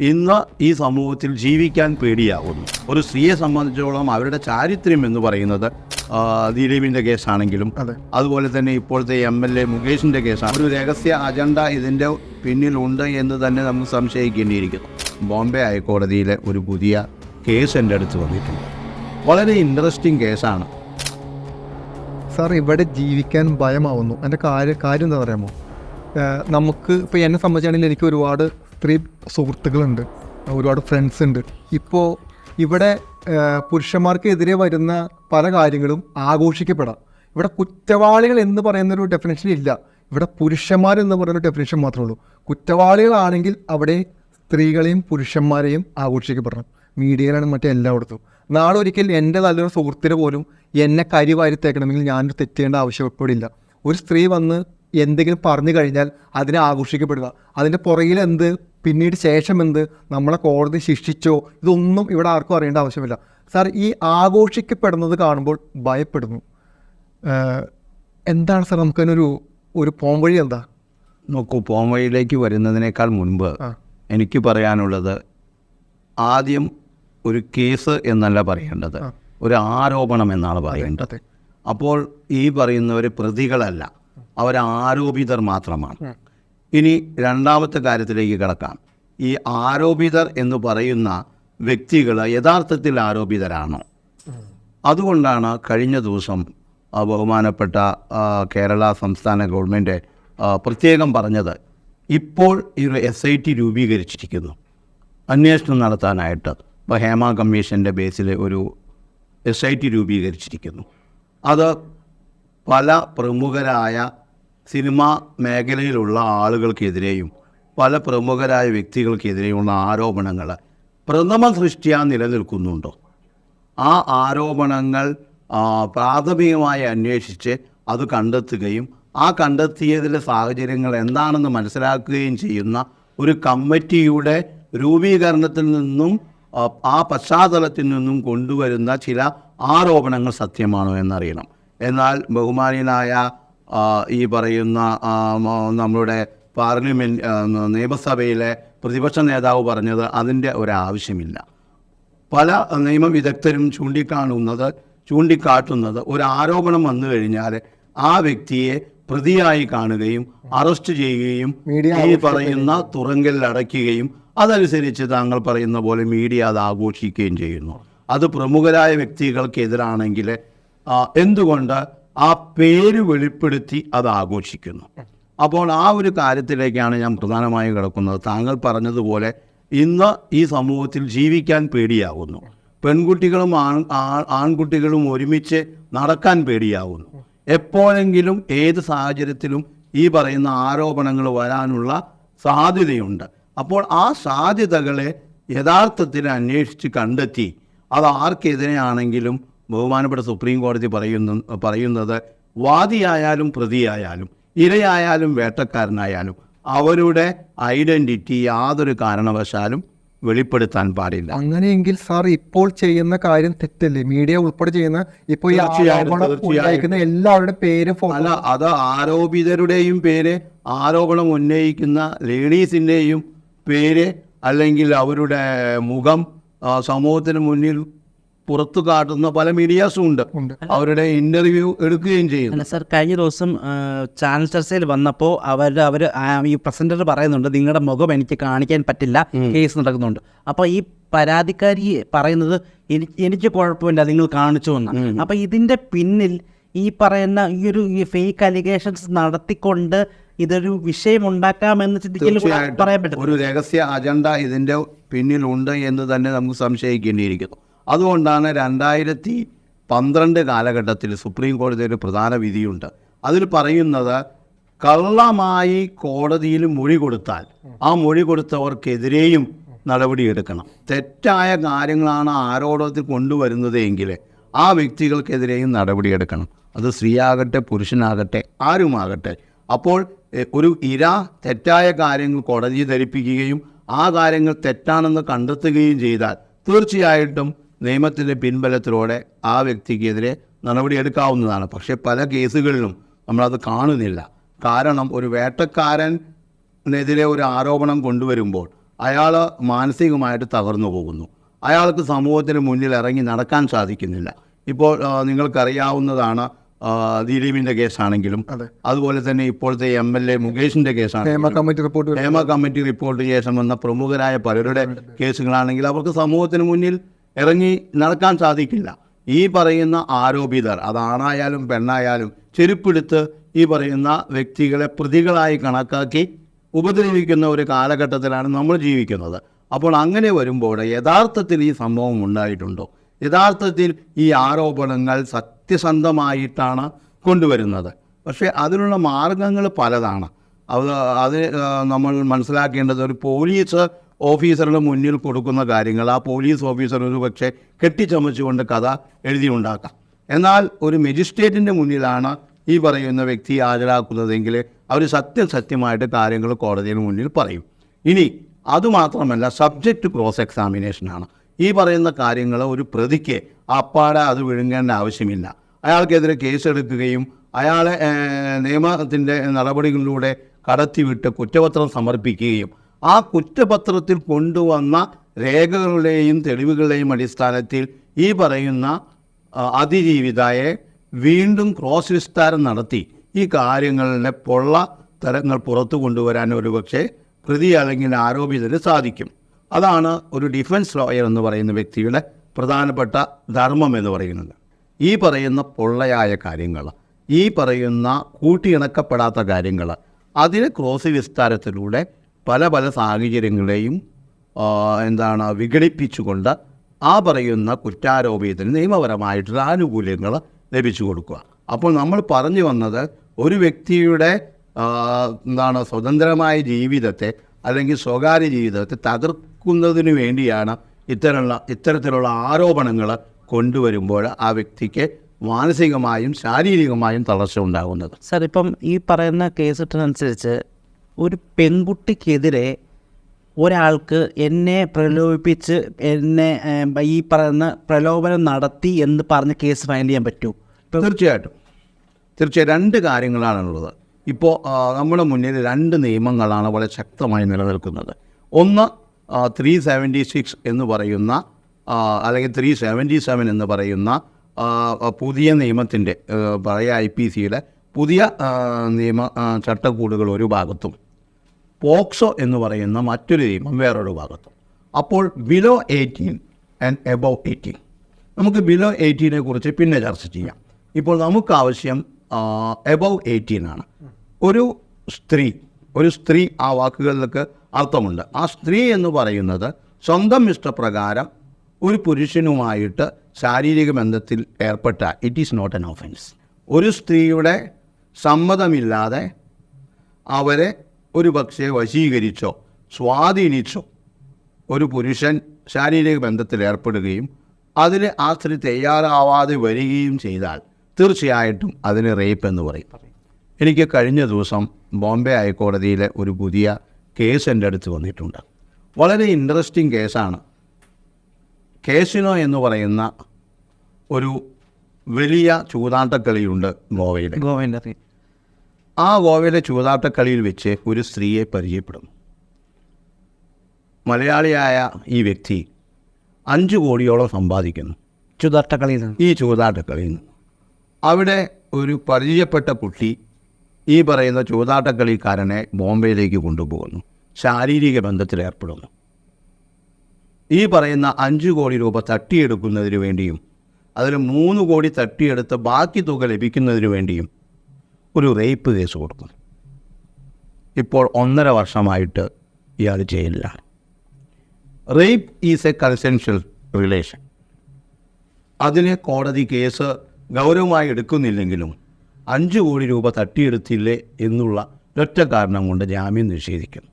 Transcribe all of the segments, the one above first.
ഇന്ന് ഈ സമൂഹത്തിൽ ജീവിക്കാൻ പേടിയാവുന്നു. ഒരു സ്ത്രീയെ സംബന്ധിച്ചോളം അവരുടെ ചാരിത്രം എന്ന് പറയുന്നത് ദിലീപിന്റെ ദിലീപിന്റെ കേസാണെങ്കിലും അതുപോലെ തന്നെ ഇപ്പോഴത്തെ എം എൽ എ മുകേഷിന്റെ കേസാണ്. ഒരു രഹസ്യ അജണ്ട ഇതിന്റെ പിന്നിലുണ്ട് എന്ന് തന്നെ നമ്മൾ സംശയിക്കേണ്ടിയിരിക്കുന്നു. ബോംബെ ഹൈക്കോടതിയിലെ ഒരു പുതിയ കേസ് എന്റെ അടുത്ത് വന്നിട്ടുണ്ട്. വളരെ ഇൻട്രസ്റ്റിംഗ് കേസാണ്. സാർ ഇവിടെ ജീവിക്കാൻ ഭയമാവുന്നു. എന്റെ കാര്യം കാര്യം എന്താ പറയാമോ? നമുക്ക് ഇപ്പോൾ എന്നെ സംബന്ധിച്ചാണെങ്കിൽ എനിക്ക് ഒരുപാട് സ്ത്രീ സുഹൃത്തുക്കളുണ്ട് ഒരുപാട് ഫ്രണ്ട്സ് ഉണ്ട്. ഇപ്പോൾ ഇവിടെ പുരുഷന്മാർക്കെതിരെ വരുന്ന പല കാര്യങ്ങളും ആഘോഷിക്കപ്പെടാം. ഇവിടെ കുറ്റവാളികൾ എന്ന് പറയുന്നൊരു ഡെഫിനേഷൻ ഇല്ല. ഇവിടെ പുരുഷന്മാർ എന്ന് പറയുന്ന ഡെഫിനേഷൻ മാത്രമേ ഉള്ളൂ. കുറ്റവാളികളാണെങ്കിൽ അവിടെ സ്ത്രീകളെയും പുരുഷന്മാരെയും ആഘോഷിക്കപ്പെടണം. മീഡിയയിലാണ് മറ്റേ എല്ലായിടത്തും. നാളെ ഒരിക്കൽ എന്റെ നല്ലൊരു സുഹൃത്തിന് പോലും എന്നെ കരി വാരി തേക്കണമെങ്കിൽ ഞാനൊരു തെറ്റേണ്ട ആവശ്യപ്പെടില്ല. ഒരു സ്ത്രീ വന്ന് എന്തെങ്കിലും പറഞ്ഞു കഴിഞ്ഞാൽ അതിനെ ആഘോഷിക്കപ്പെടുക. അതിന്റെ പുറകിൽ എന്ത്? പിന്നീട് ശേഷം എന്ത്? നമ്മളെ കോടതി ശിക്ഷിച്ചോ? ഇതൊന്നും ഇവിടെ ആർക്കും അറിയേണ്ട ആവശ്യമില്ല. സാർ ഈ ആഘോഷിക്കപ്പെടുന്നത് കാണുമ്പോൾ ഭയപ്പെടുന്നു. എന്താണ് സാർ നമുക്കതിനൊരു ഒരു പോംവഴി എന്താ? നോക്കൂ പോംവഴിയിലേക്ക് വരുന്നതിനേക്കാൾ മുൻപ് എനിക്ക് പറയാനുള്ളത് ആദ്യം ഒരു കേസ് എന്നല്ല പറയേണ്ടത്. ഒരു ആരോപണം എന്നാണ് പറയേണ്ടത്. അപ്പോൾ ഈ പറയുന്നവർ പ്രതികളല്ല. അവർ ആരോപിതർ മാത്രമാണ് ഇനി രണ്ടാമത്തെ കാര്യത്തിലേക്ക് കിടക്കാം. ഈ ആരോപിതർ എന്ന് പറയുന്ന വ്യക്തികൾ യഥാർത്ഥത്തിൽ ആരോപിതരാണോ? അതുകൊണ്ടാണ് കഴിഞ്ഞ ദിവസം ബഹുമാനപ്പെട്ട കേരള സംസ്ഥാന ഗവൺമെന്റ് പ്രത്യേകം പറഞ്ഞത്. ഇപ്പോൾ ഈ ഒരു എസ് ഐ ടി രൂപീകരിച്ചിരിക്കുന്നു. അന്വേഷണം നടത്താനായിട്ട് ഇപ്പോൾ ഹേമ കമ്മീഷന്റെ ബേസിൽ ഒരു എസ് ഐ ടി രൂപീകരിച്ചിരിക്കുന്നു. അത് പല പ്രമുഖരായ സിനിമാ മേഖലയിലുള്ള ആളുകൾക്കെതിരെയും പല പ്രമുഖരായ വ്യക്തികൾക്കെതിരെയുള്ള ആരോപണങ്ങൾ പ്രഥമ സൃഷ്ടിയാ നിലനിൽക്കുന്നുണ്ടോ? ആ ആരോപണങ്ങൾ പ്രാഥമികമായി അന്വേഷിച്ച് അത് കണ്ടെത്തുകയും ആ കണ്ടെത്തിയതിലെ സാഹചര്യങ്ങൾ എന്താണെന്ന് മനസ്സിലാക്കുകയും ചെയ്യുന്ന ഒരു കമ്മിറ്റിയുടെ രൂപീകരണത്തിൽ നിന്നും ആ പശ്ചാത്തലത്തിൽ നിന്നും കൊണ്ടുവരുന്ന ചില ആരോപണങ്ങൾ സത്യമാണോ എന്നറിയണം. എന്നാൽ ബഹുമാനീയനായ ഈ പറയുന്ന നമ്മുടെ പാർലമെന്റ് നിയമസഭയിലെ പ്രതിപക്ഷ നേതാവ് പറഞ്ഞത് അതിന്റെ ഒരാവശ്യമില്ല. പല നിയമവിദഗ്ധരും ചൂണ്ടിക്കാണുന്നത് ചൂണ്ടിക്കാട്ടുന്നത് ഒരു ആരോപണം വന്നു കഴിഞ്ഞാൽ ആ വ്യക്തിയെ പ്രതിയായി കാണുകയും അറസ്റ്റ് ചെയ്യുകയും ഈ പറയുന്ന തുറങ്കലിൽ അടയ്ക്കുകയും അതനുസരിച്ച് താങ്കൾ പറയുന്ന പോലെ മീഡിയ അത് ആഘോഷിക്കുകയും ചെയ്യുന്നു. അത് പ്രമുഖരായ വ്യക്തികൾക്കെതിരാണെങ്കിൽ എന്തുകൊണ്ട് ആ പേര് വെളിപ്പെടുത്തി അത് ആഘോഷിക്കുന്നു? അപ്പോൾ ആ ഒരു കാര്യത്തിലേക്കാണ് ഞാൻ പ്രധാനമായും കിടക്കുന്നത്. താങ്കൾ പറഞ്ഞതുപോലെ ഇന്ന് ഈ സമൂഹത്തിൽ ജീവിക്കാൻ പേടിയാവുന്നു. പെൺകുട്ടികളും ആൺ ആൺകുട്ടികളും ഒരുമിച്ച് നടക്കാൻ പേടിയാവുന്നു. എപ്പോഴെങ്കിലും ഏത് സാഹചര്യത്തിലും ഈ പറയുന്ന ആരോപണങ്ങൾ വരാനുള്ള സാധ്യതയുണ്ട്. അപ്പോൾ ആ സാധ്യതകളെ യഥാർത്ഥത്തിൽ അന്വേഷിച്ച് കണ്ടെത്തി അത് ആർക്കെതിരെയാണെങ്കിലും ബഹുമാനപ്പെട്ട സുപ്രീം കോടതി പറയുന്ന പറയുന്നത് വാദിയായാലും പ്രതിയായാലും ഇരയായാലും വേട്ടക്കാരനായാലും അവരുടെ ഐഡന്റിറ്റി യാതൊരു കാരണവശാലും വെളിപ്പെടുത്താൻ പാടില്ല. അങ്ങനെയെങ്കിൽ സാർ ഇപ്പോൾ ചെയ്യുന്ന കാര്യം തെറ്റല്ലേ? മീഡിയ ഉൾപ്പെടെ ചെയ്യുന്ന ഇപ്പോൾ ഈ തീർച്ചയായും, ആരോപണം എല്ലാവരുടെ പേര് അല്ല അത് ആരോപിതരുടെയും പേര് ആരോപണം ഉന്നയിക്കുന്ന ലേഡീസിന്റെയും പേര് അല്ലെങ്കിൽ അവരുടെ മുഖം സമൂഹത്തിന് മുന്നിൽ പുറത്തു കാട്ടുന്ന പല മീഡിയാസും ഉണ്ട്. അവരുടെ ഇന്റർവ്യൂ എടുക്കുകയും ചെയ്യുന്നു സർ സാർ കഴിഞ്ഞ ദിവസം ചാനൽ ചർച്ചയിൽ വന്നപ്പോൾ അവരുടെ അവർ ഈ പ്രസന്റർ പറയുന്നുണ്ട് നിങ്ങളുടെ മുഖം എനിക്ക് കാണിക്കാൻ പറ്റില്ല കേസ് നടക്കുന്നുണ്ട്. അപ്പോൾ ഈ പരാതിക്കാരി പറയുന്നത് എനിക്ക് എനിക്ക് കുഴപ്പമില്ല നിങ്ങൾ കാണിച്ചു എന്ന് അപ്പോൾ ഇതിന്റെ പിന്നിൽ ഈ പറയുന്ന ഈ ഒരു ഫേക്ക് അലിഗേഷൻസ് നടത്തിക്കൊണ്ട് ഇതൊരു വിഷയം ഉണ്ടാക്കാമെന്ന് ചിന്തിക്കൽ പറയാൻ പറ്റും ഒരു രഹസ്യ അജണ്ട ഇതിന്റെ പിന്നിലുണ്ട് എന്ന് തന്നെ നമുക്ക് സംശയിക്കേണ്ടിയിരിക്കുന്നു. അതുകൊണ്ടാണ് രണ്ടായിരത്തി പന്ത്രണ്ട് കാലഘട്ടത്തിൽ സുപ്രീം കോടതി ഒരു പ്രധാന വിധിയുണ്ട്. അതിൽ പറയുന്നത് കള്ളമായി കോടതിയിൽ മൊഴി കൊടുത്താൽ ആ മൊഴി കൊടുത്തവർക്കെതിരെയും നടപടിയെടുക്കണം. തെറ്റായ കാര്യങ്ങളാണ് ആരോപണത്തിൽ കൊണ്ടുവരുന്നത് എങ്കിൽ ആ വ്യക്തികൾക്കെതിരെയും നടപടിയെടുക്കണം. അത് സ്ത്രീയാകട്ടെ പുരുഷനാകട്ടെ ആരുമാകട്ടെ. അപ്പോൾ ഒരു ഇര തെറ്റായ കാര്യങ്ങൾ കോടതിയെ ധരിപ്പിക്കുകയും ആ കാര്യങ്ങൾ തെറ്റാണെന്ന് കണ്ടെത്തുകയും ചെയ്താൽ തീർച്ചയായിട്ടും നിയമത്തിന്റെ പിൻബലത്തിലൂടെ ആ വ്യക്തിക്കെതിരെ നടപടിയെടുക്കാവുന്നതാണ്. പക്ഷേ പല കേസുകളിലും നമ്മളത് കാണുന്നില്ല. കാരണം ഒരു വേട്ടക്കാരനെതിരെ ഒരു ആരോപണം കൊണ്ടുവരുമ്പോൾ അയാൾ മാനസികമായിട്ട് തകർന്നു പോകുന്നു. അയാൾക്ക് സമൂഹത്തിന് മുന്നിൽ ഇറങ്ങി നടക്കാൻ സാധിക്കുന്നില്ല. ഇപ്പോൾ നിങ്ങൾക്കറിയാവുന്നതാണ് ദിലീപിന്റെ കേസാണെങ്കിലും അതുപോലെ തന്നെ ഇപ്പോഴത്തെ എം എൽ എ മുകേഷിന്റെ കേസാണ് Hema committee report Hema committee report ശേഷം വന്ന പ്രമുഖരായ പലരുടെ കേസുകളാണെങ്കിൽ അവർക്ക് സമൂഹത്തിന് മുന്നിൽ ഇറങ്ങി നടക്കാൻ സാധിക്കില്ല. ഈ പറയുന്ന ആരോപിതർ അതാണായാലും പെണ്ണായാലും ചെരുപ്പെടുത്ത് ഈ പറയുന്ന വ്യക്തികളെ പ്രതികളായി കണക്കാക്കി ഉപദ്രവിക്കുന്ന ഒരു കാലഘട്ടത്തിലാണ് നമ്മൾ ജീവിക്കുന്നത്. അപ്പോൾ അങ്ങനെ വരുമ്പോൾ യഥാർത്ഥത്തിൽ ഈ സംഭവം ഉണ്ടായിട്ടുണ്ടോ? യഥാർത്ഥത്തിൽ ഈ ആരോപണങ്ങൾ സത്യസന്ധമായിട്ടാണ് കൊണ്ടുവരുന്നത്. പക്ഷേ അതിനുള്ള മാർഗങ്ങൾ പലതാണ്. അത് അത് നമ്മൾ മനസ്സിലാക്കേണ്ടത് ഒരു പോലീസ് ഓഫീസറുടെ മുന്നിൽ കൊടുക്കുന്ന കാര്യങ്ങൾ ആ പോലീസ് ഓഫീസർ ഒരു പക്ഷേ കെട്ടിച്ചമച്ചുകൊണ്ട് കഥ എഴുതിയുണ്ടാക്കാം. എന്നാൽ ഒരു മജിസ്ട്രേറ്റിന്റെ മുന്നിലാണ് ഈ പറയുന്ന വ്യക്തി ഹാജരാക്കുന്നതെങ്കിൽ അവർ സത്യം സത്യമായിട്ട് കാര്യങ്ങൾ കോടതിയുടെ മുന്നിൽ പറയും. ഇനി അതുമാത്രമല്ല സബ്ജക്റ്റ് ക്രോസ് എക്സാമിനേഷനാണ് ഈ പറയുന്ന കാര്യങ്ങൾ ഒരു പ്രതിക്ക് അപ്പാടെ അത് വിഴുങ്ങേണ്ട ആവശ്യമില്ല. അയാൾക്കെതിരെ കേസെടുക്കുകയും അയാളെ നിയമത്തിന്റെ നടപടികളിലൂടെ കടത്തിവിട്ട് കുറ്റപത്രം സമർപ്പിക്കുകയും ആ കുറ്റപത്രത്തിൽ കൊണ്ടുവന്ന രേഖകളുടെയും തെളിവുകളുടെയും അടിസ്ഥാനത്തിൽ ഈ പറയുന്ന അതിജീവിതയെ വീണ്ടും ക്രോസ് വിസ്താരം നടത്തി. ഈ കാര്യങ്ങളുടെ പൊള്ള തരങ്ങൾ പുറത്തു കൊണ്ടുവരാൻ ഒരുപക്ഷെ പ്രതി അല്ലെങ്കിൽ ആരോപിതന് സാധിക്കും. അതാണ് ഒരു ഡിഫൻസ് ലോയർ എന്ന് പറയുന്ന വ്യക്തിയുടെ പ്രധാനപ്പെട്ട ധർമ്മം എന്ന് പറയുന്നത്. ഈ പറയുന്ന പൊള്ളയായ കാര്യങ്ങൾ ഈ പറയുന്ന കൂട്ടിയിണക്കപ്പെടാത്ത കാര്യങ്ങൾ അതിനെ ക്രോസ് വിസ്താരത്തിലൂടെ പല പല സാഹചര്യങ്ങളെയും എന്താണ് വിഘടിപ്പിച്ചുകൊണ്ട് ആ പറയുന്ന കുറ്റാരോപിതത്തിന് നിയമപരമായിട്ടുള്ള ആനുകൂല്യങ്ങൾ ലഭിച്ചു കൊടുക്കുക. അപ്പോൾ നമ്മൾ പറഞ്ഞു വന്നത് ഒരു വ്യക്തിയുടെ എന്താണ് സ്വതന്ത്രമായ ജീവിതത്തെ അല്ലെങ്കിൽ സ്വകാര്യ ജീവിതത്തെ തകർക്കുന്നതിന് വേണ്ടിയാണ് ഇത്തരമുള്ള ഇത്തരത്തിലുള്ള ആരോപണങ്ങൾ കൊണ്ടുവരുമ്പോൾ ആ വ്യക്തിക്ക് മാനസികമായും ശാരീരികമായും തളർച്ച ഉണ്ടാകുന്നത്. സാർ ഇപ്പം ഈ പറയുന്ന കേസിട്ടനുസരിച്ച് ഒരു പെൺകുട്ടിക്കെതിരെ ഒരാൾക്ക് എന്നെ പ്രലോഭിപ്പിച്ച് എന്നെ ഈ പറയുന്ന പ്രലോഭനം നടത്തി എന്ന് പറഞ്ഞ കേസ് ഫയൽ ചെയ്യാൻ പറ്റൂ. തീർച്ചയായിട്ടും. തീർച്ചയായും രണ്ട് കാര്യങ്ങളാണുള്ളത്. ഇപ്പോൾ നമ്മുടെ മുന്നിൽ രണ്ട് നിയമങ്ങളാണ് വളരെ ശക്തമായി നിലനിൽക്കുന്നത്. ഒന്ന് ത്രീ സെവന്റി സിക്സ് എന്ന് പറയുന്ന അല്ലെങ്കിൽ ത്രീ സെവന്റി സെവൻ എന്ന് പറയുന്ന പുതിയ നിയമത്തിന്റെ പഴയ ഐ പി സിയുടെ പുതിയ നിയമ ചട്ടക്കൂടുകൾ ഒരു ഭാഗത്തും പോക്സോ എന്ന് പറയുന്ന മറ്റൊരു നിയമം വേറൊരു ഭാഗത്തും. അപ്പോൾ below eighteen and above eighteen നമുക്ക് ബിലോ എയ്റ്റീനെ കുറിച്ച് പിന്നെ ചർച്ച ചെയ്യാം. ഇപ്പോൾ നമുക്ക് ആവശ്യം എബവ് എയ്റ്റീൻ ആണ്. ഒരു സ്ത്രീ ഒരു സ്ത്രീ ആ വാക്കുകളിലൊക്കെ അർത്ഥമുണ്ട്. ആ സ്ത്രീ എന്ന് പറയുന്നത് സ്വന്തം ഇഷ്ടപ്രകാരം ഒരു പുരുഷനുമായിട്ട് ശാരീരിക ബന്ധത്തിൽ ഏർപ്പെട്ട it is not an offence ഒരു സ്ത്രീയുടെ സമ്മതമില്ലാതെ അവരെ ഒരു പക്ഷേ വശീകരിച്ചോ സ്വാധീനിച്ചോ ഒരു പുരുഷൻ ശാരീരിക ബന്ധത്തിൽ ഏർപ്പെടുകയും അതിന് ആ സ്ത്രീ തയ്യാറാവാതെ വരികയും ചെയ്താൽ തീർച്ചയായിട്ടും അതിന് റേപ്പ് എന്ന് പറയും. എനിക്ക് കഴിഞ്ഞ ദിവസം ബോംബെ ഹൈക്കോടതിയിലെ ഒരു പുതിയ കേസ് എന്റെ അടുത്ത് വന്നിട്ടുണ്ട്. വളരെ ഇൻട്രസ്റ്റിംഗ് കേസാണ് കേസിനോ എന്ന് പറയുന്ന ഒരു വലിയ ചൂതാട്ടക്കളിയുണ്ട് ഗോവയിലെ. അറിയാം ആ ഗോവയിലെ ചൂതാട്ടക്കളിയിൽ വെച്ച് ഒരു സ്ത്രീയെ പരിചയപ്പെടുന്നു. മലയാളിയായ ഈ വ്യക്തി അഞ്ച് കോടിയോളം സമ്പാദിക്കുന്നു. ചൂതാട്ടക്കളിയിൽ നിന്ന്. ഈ ചൂതാട്ടക്കളിയിൽ നിന്ന്. അവിടെ ഒരു പരിചയപ്പെട്ട കുട്ടി ഈ പറയുന്ന ചൂതാട്ടക്കളിക്കാരനെ ബോംബെയിലേക്ക് കൊണ്ടുപോകുന്നു. ശാരീരിക ബന്ധത്തിൽ ഏർപ്പെടുന്നു. ഈ പറയുന്ന അഞ്ച് കോടി രൂപ തട്ടിയെടുക്കുന്നതിന് വേണ്ടിയും അതിൽ മൂന്ന് കോടി തട്ടിയെടുത്ത് ബാക്കി തുക ലഭിക്കുന്നതിന് വേണ്ടിയും ഒരു റേപ്പ് കേസ് കൊടുക്കുന്നു. ഇപ്പോൾ ഒന്നര വർഷമായിട്ട് ഇയാൾ ജയിലിലാണ്. Rape is a consensual relation അതിനെ കോടതി കേസ് ഗൗരവമായി എടുക്കുന്നില്ലെങ്കിലും അഞ്ച് കോടി രൂപ തട്ടിയെടുത്തില്ലേ എന്നുള്ള ഒറ്റ കാരണം കൊണ്ട് ജാമ്യം നിഷേധിക്കുന്നു.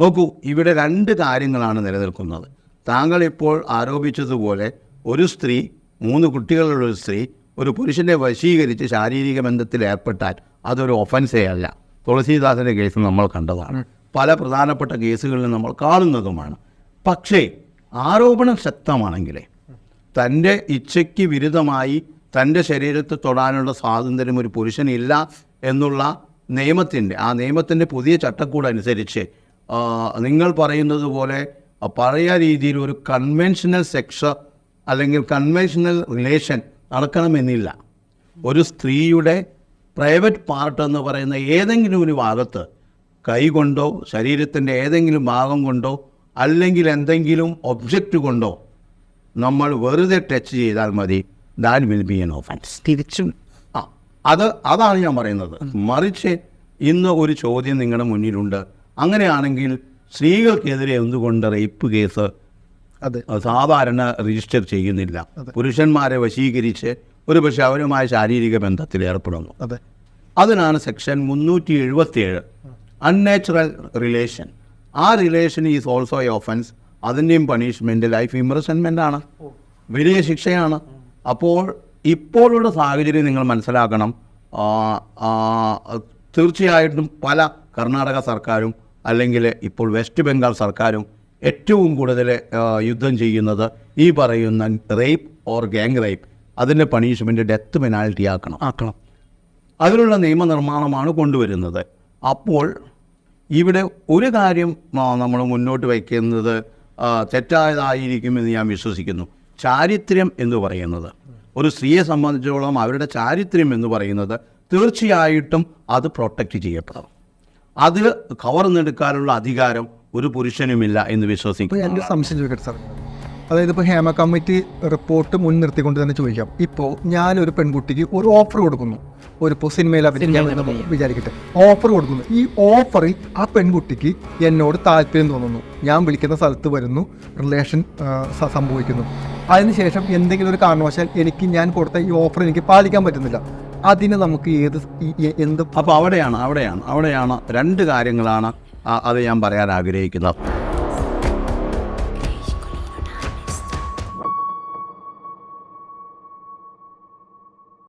നോക്കൂ ഇവിടെ രണ്ട് കാര്യങ്ങളാണ് നിലനിൽക്കുന്നത്. താങ്കൾ ഇപ്പോൾ ആരോപിച്ചതുപോലെ ഒരു സ്ത്രീ മൂന്ന് കുട്ടികളുള്ള ഒരു സ്ത്രീ ഒരു പുരുഷനെ വശീകരിച്ച് ശാരീരിക ബന്ധത്തിൽ ഏർപ്പെട്ടാൽ അതൊരു ഒഫൻസേ അല്ല. തുളസീദാസിന്റെ കേസ് നമ്മൾ കണ്ടതാണ്. പല പ്രധാനപ്പെട്ട കേസുകളിലും നമ്മൾ കാണുന്നതുമാണ്. പക്ഷേ ആരോപണം ശക്തമാണെങ്കിലേ തന്റെ ഇച്ഛയ്ക്ക് വിരുദ്ധമായി തന്റെ ശരീരത്തെ തൊടാനുള്ള സ്വാതന്ത്ര്യം ഒരു പുരുഷനില്ല എന്നുള്ള നിയമത്തിന്റെ ആ നിയമത്തിന്റെ പുതിയ ചട്ടക്കൂടനുസരിച്ച് അനുസരിച്ച് നിങ്ങൾ പറയുന്നത് പോലെ പഴയ രീതിയിൽ ഒരു കൺവെൻഷനൽ സെക്സ് അല്ലെങ്കിൽ കൺവെൻഷനൽ റിലേഷൻ നടക്കണമെന്നില്ല. ഒരു സ്ത്രീയുടെ പ്രൈവറ്റ് പാർട്ട് എന്ന് പറയുന്ന ഏതെങ്കിലും ഒരു ഭാഗത്ത് കൈകൊണ്ടോ ശരീരത്തിന്റെ ഏതെങ്കിലും ഭാഗം കൊണ്ടോ അല്ലെങ്കിൽ എന്തെങ്കിലും ഒബ്ജക്റ്റ് കൊണ്ടോ നമ്മൾ വെറുതെ ടച്ച് ചെയ്താൽ മതി. That will be an offence തിരിച്ചും. ആ അത് അതാണ് ഞാൻ പറയുന്നത്. മറിച്ച് ഇന്ന് ഒരു ചോദ്യം നിങ്ങളുടെ മുന്നിലുണ്ട്. അങ്ങനെയാണെങ്കിൽ സ്ത്രീകൾക്കെതിരെ എന്തുകൊണ്ട് റേപ്പ് കേസ് സാധാരണ രജിസ്റ്റർ ചെയ്യുന്നില്ല. പുരുഷന്മാരെ വശീകരിച്ച് ഒരു പക്ഷെ അവരുമായ ശാരീരിക ബന്ധത്തിൽ ഏർപ്പെടുന്നു. അതെ. അതിനാണ് സെക്ഷൻ മുന്നൂറ്റി എഴുപത്തിയേഴ് അൺനാച്ചുറൽ റിലേഷൻ ആ relation is also a offence അതിന്റെയും punishment life imprisonment ആണ്. വലിയ ശിക്ഷയാണ്. അപ്പോൾ ഇപ്പോഴുള്ള സാഹചര്യം നിങ്ങൾ മനസ്സിലാക്കണം. തീർച്ചയായിട്ടും പല കർണാടക സർക്കാരും അല്ലെങ്കിൽ ഇപ്പോൾ വെസ്റ്റ് ബംഗാൾ സർക്കാരും ഏറ്റവും കൂടുതൽ യുദ്ധം ചെയ്യുന്നത് ഈ പറയുന്ന റേപ്പ് ഓർ ഗാങ് റേപ്പ്. അതിന്റെ പണിഷ്മെന്റ് ഡെത്ത് പെനാൽറ്റി ആക്കണം. ആക്കണം. അതിനുള്ള നിയമനിർമ്മാണമാണ് കൊണ്ടുവരുന്നത്. അപ്പോൾ ഇവിടെ ഒരു കാര്യം നമ്മൾ മുന്നോട്ട് വയ്ക്കുന്നത് തെറ്റായതായിരിക്കുമെന്ന് ഞാൻ വിശ്വസിക്കുന്നു. ചാരിത്രം എന്ന് പറയുന്നത് ഒരു സ്ത്രീയെ സംബന്ധിച്ചിടത്തോളം അവരുടെ ചാരിത്രം എന്ന് പറയുന്നത് തീർച്ചയായിട്ടും അത് പ്രൊട്ടക്റ്റ് ചെയ്യപ്പെടണം. അതിൽ കവർന്നെടുക്കാനുള്ള അധികാരം ഒരു പുരുഷനുമില്ല എന്ന് വിശ്വസിക്കും. എന്റെ സംശയം ചോദിക്കട്ടെ സാർ അതായത് ഇപ്പോൾ ഹേമ കമ്മിറ്റി റിപ്പോർട്ട് മുൻനിർത്തിക്കൊണ്ട് തന്നെ ചോദിക്കാം. ഇപ്പോൾ ഞാനൊരു പെൺകുട്ടിക്ക് ഒരു ഓഫർ കൊടുക്കുന്നു. ഒരു ഇപ്പോൾ സിനിമയിൽ അഭിനയിക്കാൻ വിചാരിക്കട്ടെ. ഓഫർ കൊടുക്കുന്നു. ഈ ഓഫറിൽ ആ പെൺകുട്ടിക്ക് എന്നോട് താല്പര്യം തോന്നുന്നു. ഞാൻ വിളിക്കുന്ന സ്ഥലത്ത് വരുന്നു. റിലേഷൻ സംഭവിക്കുന്നു. അതിനുശേഷം എന്തെങ്കിലും ഒരു കാരണവശാൽ എനിക്ക് ഞാൻ കൊടുത്ത ഈ ഓഫർ എനിക്ക് പാലിക്കാൻ പറ്റുന്നില്ല. അതിന് നമുക്ക് ഏത് എന്ത് അപ്പോൾ അവിടെയാണ് അവിടെയാണ് അവിടെയാണ് രണ്ട് കാര്യങ്ങളാണ് അത് ഞാൻ പറയാൻ ആഗ്രഹിക്കുന്നത്